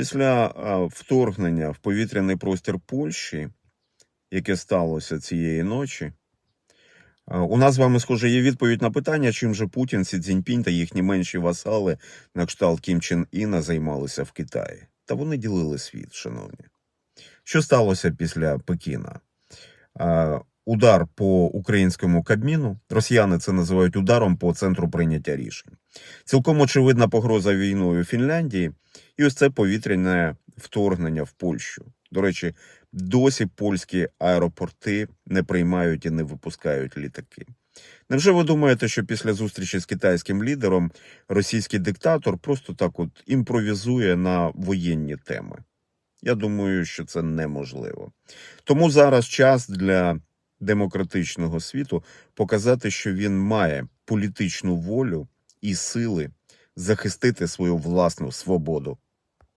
Після вторгнення в повітряний простір Польщі, яке сталося цієї ночі, у нас з вами, схоже, є відповідь на питання, чим же Путін, Сі Цзіньпінь та їхні менші васали на кшталт Кім Чен Іна займалися в Китаї. Та вони ділили світ, шановні. Що сталося після Пекіна? Удар по українському Кабміну. Росіяни це називають ударом по центру прийняття рішень. Цілком очевидна погроза війною Фінляндії, і ось це повітряне вторгнення в Польщу. До речі, досі польські аеропорти не приймають і не випускають літаки. Невже ви думаєте, що після зустрічі з китайським лідером російський диктатор просто так от імпровізує на воєнні теми? Я думаю, що це неможливо. Тому зараз час для демократичного світу показати, що він має політичну волю і сили захистити свою власну свободу